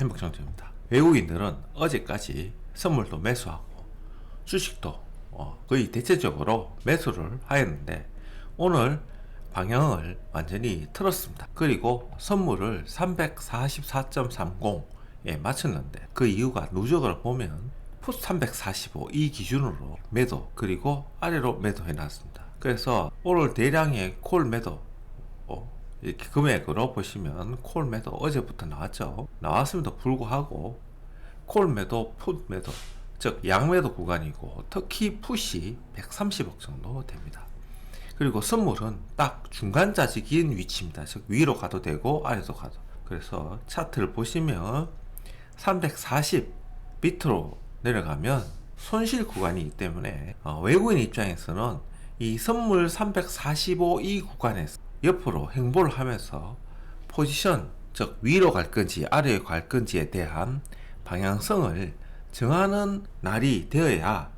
행복장주입니다. 외국인들은 어제까지 선물도 매수하고 주식도 어, 거의 대체적으로 매수를 하였는데 오늘 방향을 완전히 틀었습니다. 그리고 선물을 344.30에 맞췄는데 그 이유가 누적을 보면 풋 345 이 기준으로 매도 그리고 아래로 매도해 놨습니다. 그래서 오늘 대량의 콜 매도 어, 이렇게 금액으로 보시면 콜 매도 어제부터 나왔죠. 나왔음에도 불구하고 콜 매도, 풋 매도, 즉 양매도 구간이고 특히 풋이 130억 정도 됩니다. 그리고 선물은 딱 중간 자직인 위치입니다. 즉 위로 가도 되고 아래도 가도. 그래서 차트를 보시면 340 밑으로 내려가면 손실 구간이기 때문에 어, 외국인 입장에서는 이 선물 345 이 구간에서 옆으로 행보를 하면서 포지션 즉 위로 갈 건지 아래로 갈 건지에 대한 방향성을 정하는 날이 되어야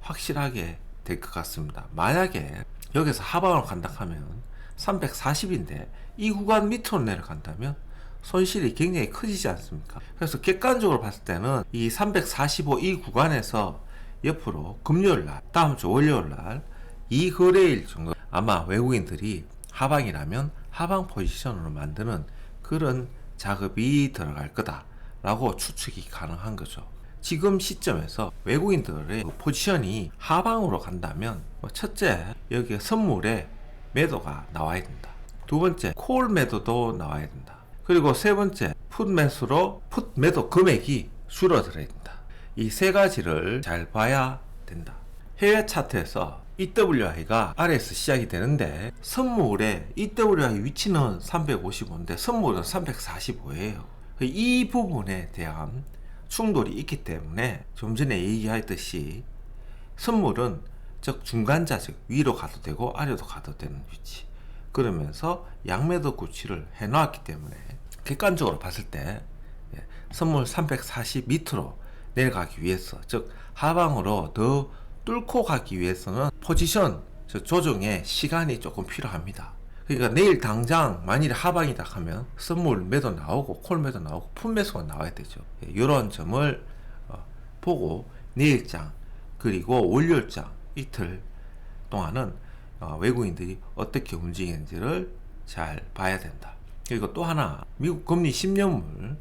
확실하게 될 것 같습니다. 만약에 여기서 하방으로 간다 하면 340인데 이 구간 밑으로 내려간다면 손실이 굉장히 커지지 않습니까? 그래서 객관적으로 봤을 때는 이 345 이 구간에서 옆으로 금요일 날, 다음 주 월요일 날, 이 거래일 정도 아마 외국인들이 하방이라면 하방 포지션으로 만드는 그런 작업이 들어갈 거다라고 추측이 가능한 거죠. 지금 시점에서 외국인들의 그 포지션이 하방으로 간다면 뭐 첫째 여기에 선물에 매도가 나와야 된다. 두 번째 콜 매도도 나와야 된다. 그리고 세 번째 풋 매수로 풋 매도 금액이 줄어들어야 된다. 이 세 가지를 잘 봐야 된다. 해외 차트에서 EWI가 아래에서 시작이 되는데 선물의 EWI 위치는 355인데 선물은 345예요. 이 부분에 대한 충돌이 있기 때문에 좀 전에 얘기했듯이 선물은 즉 중간자 즉 위로 가도 되고 아래로 가도 되는 위치 그러면서 양매도 구치를 해놓았기 때문에 객관적으로 봤을 때 예, 선물 340 밑으로 내려가기 위해서 즉 하방으로 더 뚫고 가기 위해서는 포지션 즉 조정에 시간이 조금 필요합니다. 그러니까 내일 당장 만일에 하방이다 하면 선물 매도 나오고 콜 매도 나오고 푼 매수가 나와야 되죠. 이런 점을 어, 보고 내일장 그리고 월요일장 이틀 동안은 어, 외국인들이 어떻게 움직이는지를 잘 봐야 된다. 그리고 또 하나 미국 금리 10년물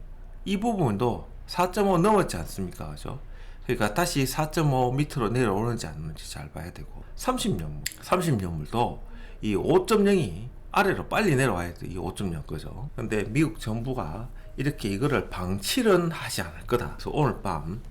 이 부분도 4.5 넘었지 않습니까? 그죠? 그러니까 다시 4.5 밑으로 내려오는지 안 오는지 잘 봐야 되고 30년물 30년물도 이 5.0이 아래로 빨리 내려와야 돼. 이 5.0 거죠. 근데 미국 정부가 이렇게 이거를 방치는 하지 않을 거다. 그래서 오늘 밤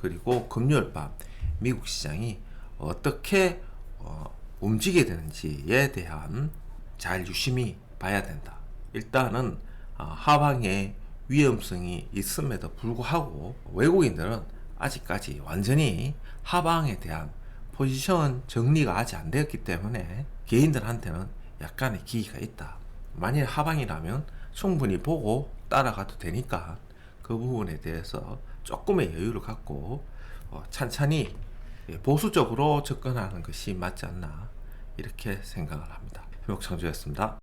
그리고 금요일 밤 미국 시장이 어떻게 어, 움직이게 되는지에 대한 잘 유심히 봐야 된다. 일단은 어, 하방의 위험성이 있음에도 불구하고 외국인들은 아직까지 완전히 하방에 대한 포지션 정리가 아직 안 되었기 때문에 개인들한테는 약간의 기회가 있다. 만일 하방이라면 충분히 보고 따라가도 되니까 그 부분에 대해서 조금의 여유를 갖고 어, 찬찬히 보수적으로 접근하는 것이 맞지 않나 이렇게 생각을 합니다. 회복창조였습니다.